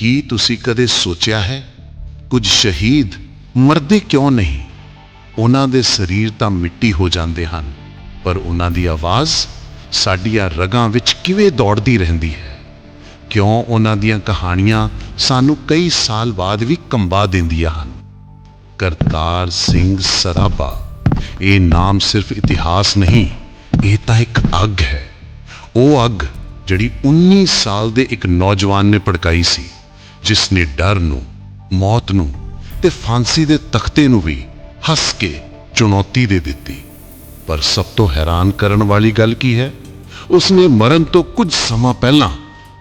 ਕੀ ਤੁਸੀਂ ਕਦੇ ਸੋਚਿਆ ਹੈ, ਕੁਝ ਸ਼ਹੀਦ ਮਰਦੇ ਕਿਉਂ ਨਹੀਂ? ਉਹਨਾਂ ਦੇ ਸਰੀਰ ਤਾਂ ਮਿੱਟੀ ਹੋ ਜਾਂਦੇ ਹਨ, ਪਰ ਉਹਨਾਂ ਦੀ ਆਵਾਜ਼ ਸਾਡੀਆਂ ਰਗਾਂ ਵਿੱਚ ਕਿਵੇਂ ਦੌੜਦੀ ਰਹਿੰਦੀ ਹੈ? ਕਿਉਂ ਉਹਨਾਂ ਦੀਆਂ ਕਹਾਣੀਆਂ ਸਾਨੂੰ ਕਈ ਸਾਲ ਬਾਅਦ ਵੀ ਕੰਬਾ ਦਿੰਦੀਆਂ ਹਨ? ਕਰਤਾਰ ਸਿੰਘ ਸਰਾਭਾ, ਇਹ ਨਾਮ ਸਿਰਫ ਇਤਿਹਾਸ ਨਹੀਂ, ਇਹ ਤਾਂ ਇੱਕ ਅੱਗ ਹੈ। ਉਹ ਅੱਗ ਜਿਹੜੀ 19 ਸਾਲ ਦੇ ਇੱਕ ਨੌਜਵਾਨ ਨੇ ਭੜਕਾਈ ਸੀ। ਜਿਸ ਨੇ ਡਰ ਨੂੰ, ਮੌਤ ਨੂੰ ਤੇ ਫਾਂਸੀ ਦੇ ਤਖਤੇ ਨੂੰ ਵੀ ਹੱਸ ਕੇ ਚੁਣੌਤੀ ਦੇ ਦਿੱਤੀ। ਪਰ ਸਭ ਤੋਂ ਹੈਰਾਨ ਕਰਨ ਵਾਲੀ ਗੱਲ ਕੀ ਹੈ? ਉਸਨੇ ਮਰਨ ਤੋਂ ਕੁਝ ਸਮਾਂ ਪਹਿਲਾਂ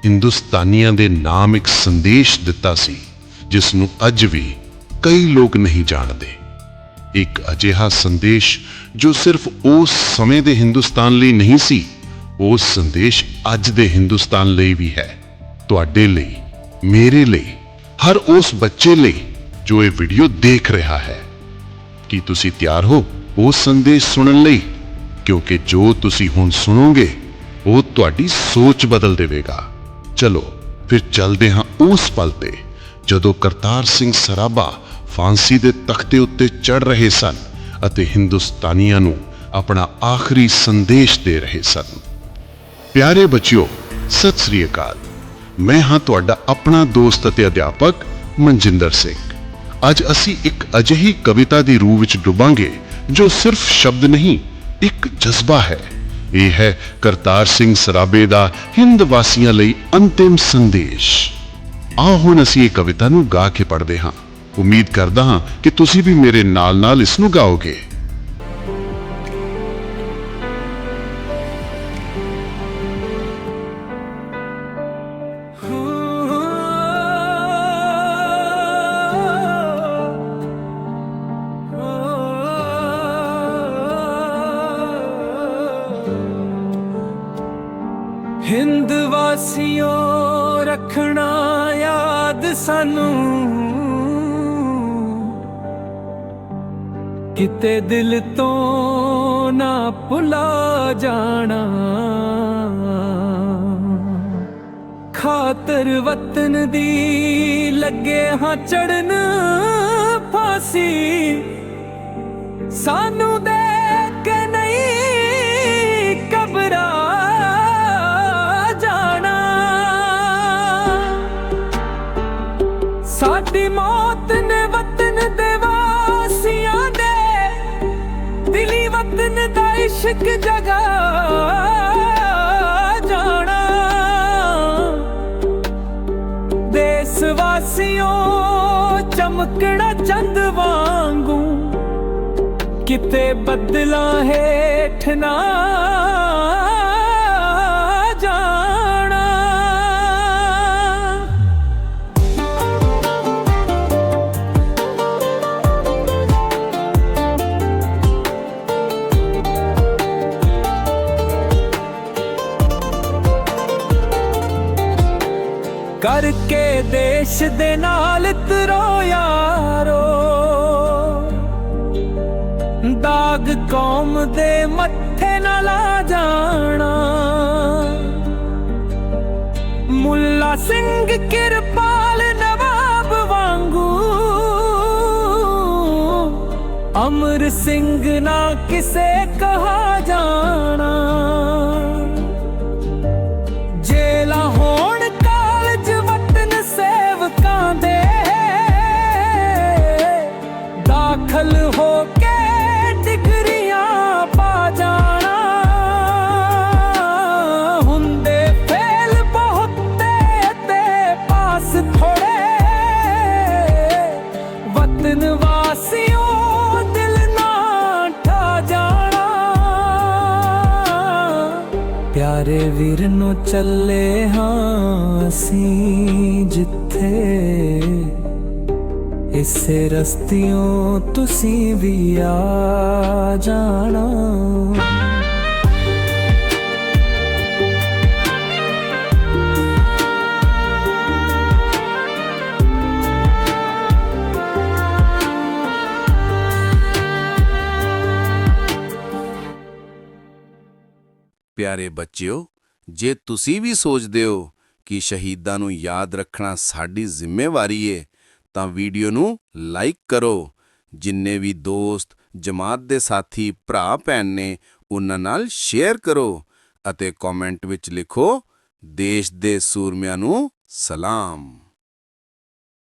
ਹਿੰਦੁਸਤਾਨੀਆਂ ਦੇ ਨਾਮ ਇੱਕ ਸੰਦੇਸ਼ ਦਿੱਤਾ ਸੀ, ਜਿਸ ਨੂੰ ਅੱਜ ਵੀ ਕਈ ਲੋਕ ਨਹੀਂ ਜਾਣਦੇ। ਇੱਕ ਅਜਿਹਾ ਸੰਦੇਸ਼ ਜੋ ਸਿਰਫ ਉਸ ਸਮੇਂ ਦੇ ਹਿੰਦੁਸਤਾਨ ਲਈ ਨਹੀਂ ਸੀ ਉਸ ਸੰਦੇਸ਼ ਅੱਜ ਦੇ ਹਿੰਦੁਸਤਾਨ ਲਈ ਵੀ ਹੈ। ਤੁਹਾਡੇ ਲਈ ਮੇਰੇ ਲਈ, ਹਰ ਉਸ ਬੱਚੇ ਲਈ ਜੋ ਇਹ ਵੀਡੀਓ ਦੇਖ ਰਿਹਾ ਹੈ। ਕੀ ਤੁਸੀਂ ਤਿਆਰ ਹੋ ਉਹ ਸੰਦੇਸ਼ ਸੁਣਨ ਲਈ? ਕਿਉਂਕਿ ਜੋ ਤੁਸੀਂ ਹੁਣ ਸੁਣੋਗੇ, ਉਹ ਤੁਹਾਡੀ ਸੋਚ ਬਦਲ ਦੇਵੇਗਾ। ਚਲੋ, ਫਿਰ ਚੱਲਦੇ ਹਾਂ ਉਸ ਪਲ ਤੇ, ਜਦੋਂ ਕਰਤਾਰ ਸਿੰਘ ਸਰਾਭਾ ਫਾਂਸੀ ਦੇ ਤਖਤੇ ਉੱਤੇ ਚੜ ਰਹੇ ਸਨ ਅਤੇ ਹਿੰਦੁਸਤਾਨੀਆਂ ਨੂੰ ਆਪਣਾ ਆਖਰੀ ਸੰਦੇਸ਼ ਦੇ ਰਹੇ ਸਨ। ਪਿਆਰੇ ਬੱਚਿਓ, ਸਤਿ ਸ੍ਰੀ ਅਕਾਲ। ਮੈਂ ਹਾਂ ਤੁਹਾਡਾ ਆਪਣਾ ਦੋਸਤ ਅਤੇ ਅਧਿਆਪਕ ਮਨਜਿੰਦਰ ਸਿੰਘ। ਅੱਜ ਅਸੀਂ ਇੱਕ ਅਜਿਹੀ ਕਵਿਤਾ ਦੀ ਰੂਹ ਵਿੱਚ ਡੁੱਬਾਂਗੇ ਜੋ ਸਿਰਫ ਸ਼ਬਦ ਨਹੀਂ, ਇੱਕ ਜਜ਼ਬਾ ਹੈ। ਇਹ ਹੈ ਕਰਤਾਰ ਸਿੰਘ ਸਰਾਬੇ ਦਾ ਹਿੰਦ ਵਾਸੀਆਂ ਲਈ ਅੰਤਿਮ ਸੰਦੇਸ਼। ਆਓ ਹੁਣ ਅਸੀਂ ਇਹ ਕਵਿਤਾ ਨੂੰ ਗਾ ਕੇ ਪੜ੍ਹਦੇ ਹਾਂ। ਉਮੀਦ ਕਰਦਾ ਹਾਂ ਕਿ ਤੁਸੀਂ ਵੀ ਮੇਰੇ ਨਾਲ-ਨਾਲ ਇਸ ਨੂੰ ਗਾਓਗੇ। ਹਿੰਦ ਰੱਖਣਾ ਯਾਦ ਸਾਨੂੰ। ਕਿਤੇ ਦਿਲ ਤੋਂ ਨਾ ਭੁਲਾ ਜਾਣਾ। ਖਾਤਰ ਵਤਨ ਦੀ ਲੱਗੇ ਹਾਂ ਚੜਨ ਫਾਸੀ। ਸਾਨੂੰ ਦੇ ਕੇ ਸਾਡੀ ਮੌਤ ਨੇ ਵਤਨ ਦੇ ਵਾਸੀਆਂ ਦੇ। ਦਿਲੀ ਵਤਨ ਦਾ ਇਸ਼ਕ ਜਗਾ ਜਾਣਾ। ਦੇਸ ਵਾਸੀਓ, ਚਮਕਣਾ ਚੰਦ ਵਾਂਗੂ। ਕਿਤੇ ਬੱਦਲਾਂ ਹੇਠ ਨਾ ਕਰਕੇ ਦੇਸ਼ ਦੇ ਨਾਲ ਤਰੋ ਯਾਰੋ। ਦਾਗ ਕੌਮ ਦੇ ਮੱਥੇ ਨਾ ਲਾ ਜਾਣਾ। ਮੁੱਲਾ ਸਿੰਘ ਕਿਰਪਾਲ ਨਵਾਬ ਵਾਂਗੂ। ਅਮਰ ਸਿੰਘ ਨਾ ਕਿਸੇ ਕਹਾ ਜਾਣਾ। ਪਿਆਰੇ ਵੀਰ ਨੂੰ ਚੱਲੇ ਹਾਂ ਅਸੀਂ ਜਿੱਥੇ ਇਸੇ ਰਸਤਿਓਂ ਤੁਸੀਂ ਵੀ ਆ ਜਾਣਾ। ਪਿਆਰੇ ਬੱਚਿਓ, ਜੇ ਤੁਸੀਂ ਵੀ ਸੋਚਦੇ ਹੋ ਕਿ ਸ਼ਹੀਦਾਂ ਨੂੰ ਯਾਦ ਰੱਖਣਾ ਸਾਡੀ ਜ਼ਿੰਮੇਵਾਰੀ ਏ, ਤਾਂ ਵੀਡੀਓ ਨੂੰ ਲਾਈਕ ਕਰੋ। ਜਿੰਨੇ ਵੀ ਦੋਸਤ, ਜਮਾਤ ਦੇ ਸਾਥੀ, ਭਰਾ, ਭੈਣ ਨੇ ਉਹਨਾਂ ਨਾਲ ਸ਼ੇਅਰ ਕਰੋ ਅਤੇ ਕਮੈਂਟ ਵਿੱਚ ਲਿਖੋ, ਦੇਸ਼ ਦੇ ਸੂਰਮਿਆਂ ਨੂੰ ਸਲਾਮ।